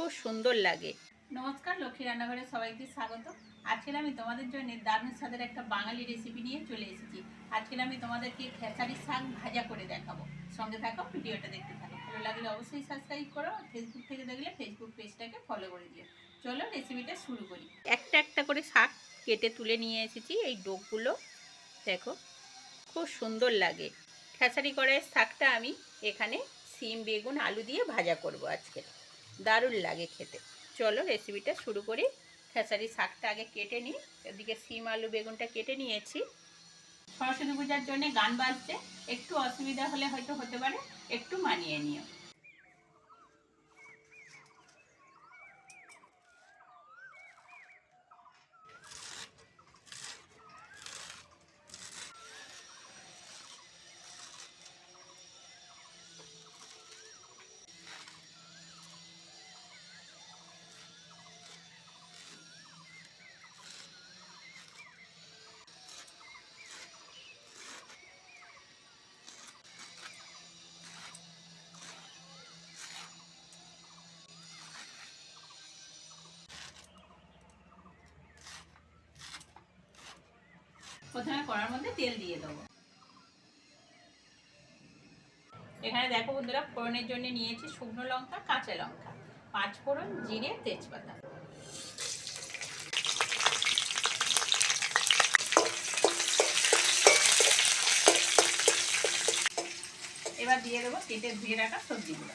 খুব সুন্দর লাগে। নমস্কার, লক্ষ্মী রান্নাঘরে সবাইকে স্বাগত। আজকে আমি তোমাদের জন্য দারুণ স্বাদের একটা বাঙালি রেসিপি নিয়ে চলে এসেছি। আজকে আমি তোমাদেরকে খেসারি শাক ভাজা করে দেখাবো। সঙ্গে থাকো, ভিডিওটা দেখতে থাকো। ভালো লাগলে অবশ্যই সাবস্ক্রাইব করো ফেসবুক থেকে দেখলে ফেসবুক পেজটাকে ফলো করে দিও। চলো রেসিপিটা শুরু করি। একটা একটা করে শাক কেটে তুলে নিয়ে এসেছি এই ডোকগুলো। দেখো, খুব সুন্দর লাগে। খেসারি করার শাকটা আমি এখানে সিম, বেগুন, আলু দিয়ে ভাজা করব আজকে। দারুণ লাগে খেতে। চলো রেসিপিটা শুরু করি। খেসারি শাকটা আগে কেটে নিই। এদিকে সিম আলু, বেগুনটা কেটে নিয়েছি। সরস্বতী পূজার জন্য গান বাজছে। একটু অসুবিধা হলে হয়তো হতে পারে, একটু মানিয়ে নিও। প্রথমে কড়ার মধ্যে তেল দিয়ে দেবো। এখানে দেখো বন্ধুরা, ফোড়নের জন্য নিয়েছি শুকনো লঙ্কা, কাঁচা লঙ্কা, পাঁচ ফোড়ন, জিরে, তেজপাতা। এবার দিয়ে দেবো কেটে ধুয়ে রাখা সবজিগুলো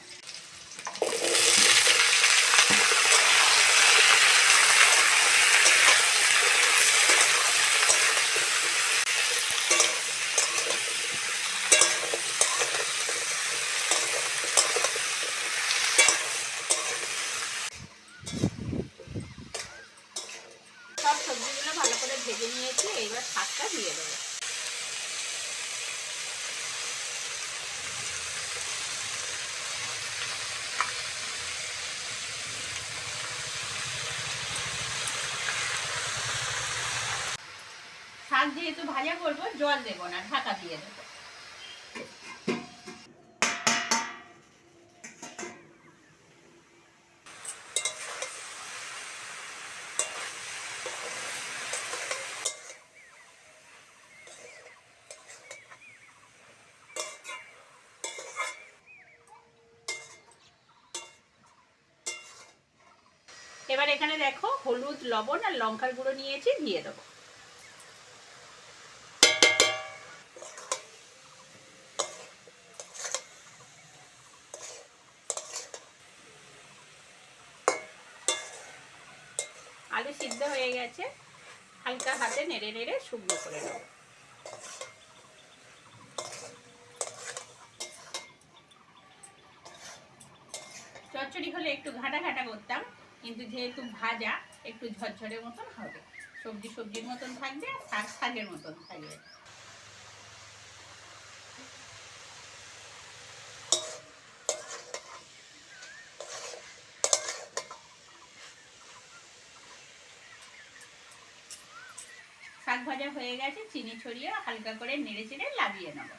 সব সবজিগুলো ভালো করে ভেজে নিয়েছি, এইবার শাকটা দিয়ে দেবো। শাক যেহেতু ভাজা করব, জল দেবো না, ঢাকা দিয়ে দেবো। এবার এখানে দেখো হলুদ, লবণ আর লঙ্কার গুঁড়ো নিয়েছি, দিয়ে দেবো। আলু সিদ্ধ হয়ে গেছে। হালকা হাতে নেড়ে নেড়ে শুকনো করে নেব। চচ্চড়ি হলে একটু ঘাটা ঘাটা করতাম। কিন্তু যেহেতু ভাজা, একটু ঝরঝরে মতন হবে। সবজি সবজির মতন থাকবে, আর শাক শাকের মতন থাকবে। শাক ভাজা হয়ে গেছে, চিনি ছড়িয়ে হালকা করে নেড়ে চেড়ে লাগিয়ে নেব।